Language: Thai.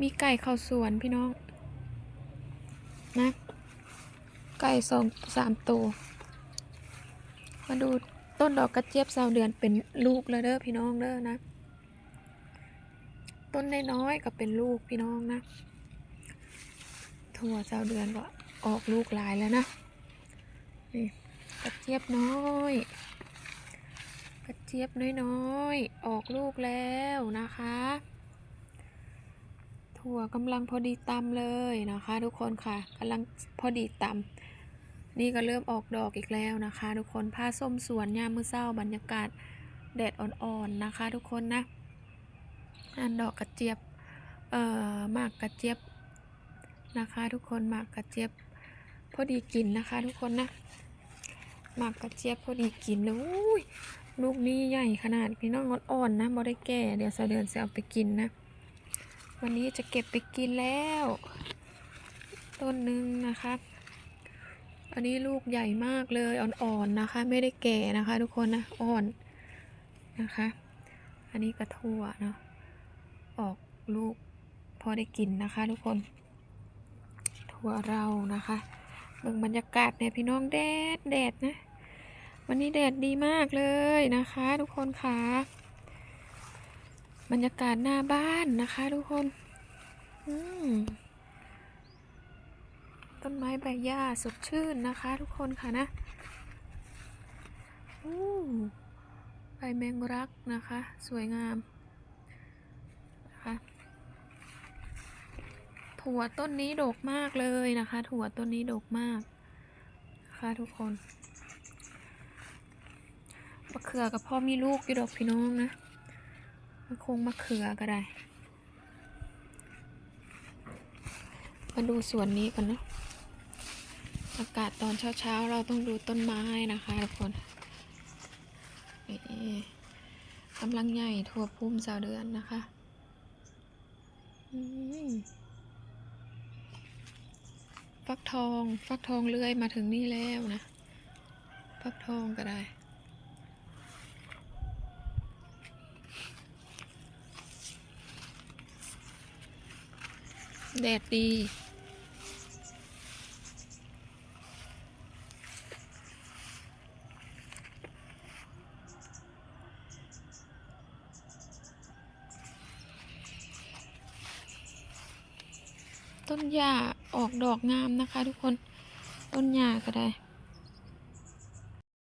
มีไก่เข้าสวนพี่น้อง นะ ไก่สองสามตัว มาดูต้นดอกกระเจี๊ยบสาวเดือนเป็นลูกแล้วเด้อพี่น้องเด้อนะ ต้นน้อยๆก็เป็นลูกพี่น้องนะ ถั่วสาวเดือนก็ออกลูกหลายแล้วนะนี่กระเจี๊ยบน้อยกระเจี๊ยบน้อยๆออกลูกแล้วนะคะ ถั่วกำลังพอดีตำเลยนะคะ ทุกคนค่ะกำลังพอดีตำนี่ก็เริ่มออกดอกอีกแล้วนะคะ ทุกคนผ้าส้มสวนยามมื้อเช้าบรรยากาศแดดอ่อนๆนะคะ ทุกคนนะอันดอกกระเจี๊ยบเอ่อหมากกระเจี๊ยบนะคะ ทุกคนหมากกระเจี๊ยบพอดีกินนะคะ ทุกคนนะหมากกระเจี๊ยบพอดีกินเลยลูกนี้ใหญ่ขนาดพี่น้องอ่อนๆนะบ่ได้แก่เดี๋ยวเสะเดือนจะเอาไปกินนะ วันนี้จะเก็บไปกินแล้ว ต้นหนึ่งนะคะอันนี้ลูกใหญ่มากเลยอ่อนๆนะคะ ไม่ได้แก่นะคะ ทุกคนนะอ่อนนะคะ อันนี้กระทั่วเนาะออกลูกพอได้กินนะคะ ทุกคน ถั่วเรานะคะเบิ่งบรรยากาศเนี่ยพี่น้องแดดแดดนะ วันนี้แดดดีมากเลยนะคะ ทุกคนค่ะ บรรยากาศหน้าบ้านนะคะทุกคน ต้นไม้ใบหญ้าสดชื่นนะคะทุกคนค่ะนะใบแมงรักนะคะ สวยงามนะคะถั่วต้นนี้ดกมากเลยนะคะ ถั่วต้นนี้ดกมากนะคะทุกคนมะเขือกับพ่อมีลูกอยู่ดอกพี่น้องนะ มันคงมะเขือก็ได้ มาดูสวนนี้กันเนะอากาศตอนเช้าๆ เราต้องดูต้นไม้นะคะทุกคนนี่กำลังใหญ่ทั่วพุ่มสาวเดือนนะคะฟักทอง ฟักทองเลื้อยมาถึงนี่แล้วนะ ฟักทองก็ได้ แดดดี ต้นหญ้าออกดอกงามนะคะทุกคน ต้นหญ้าก็ได้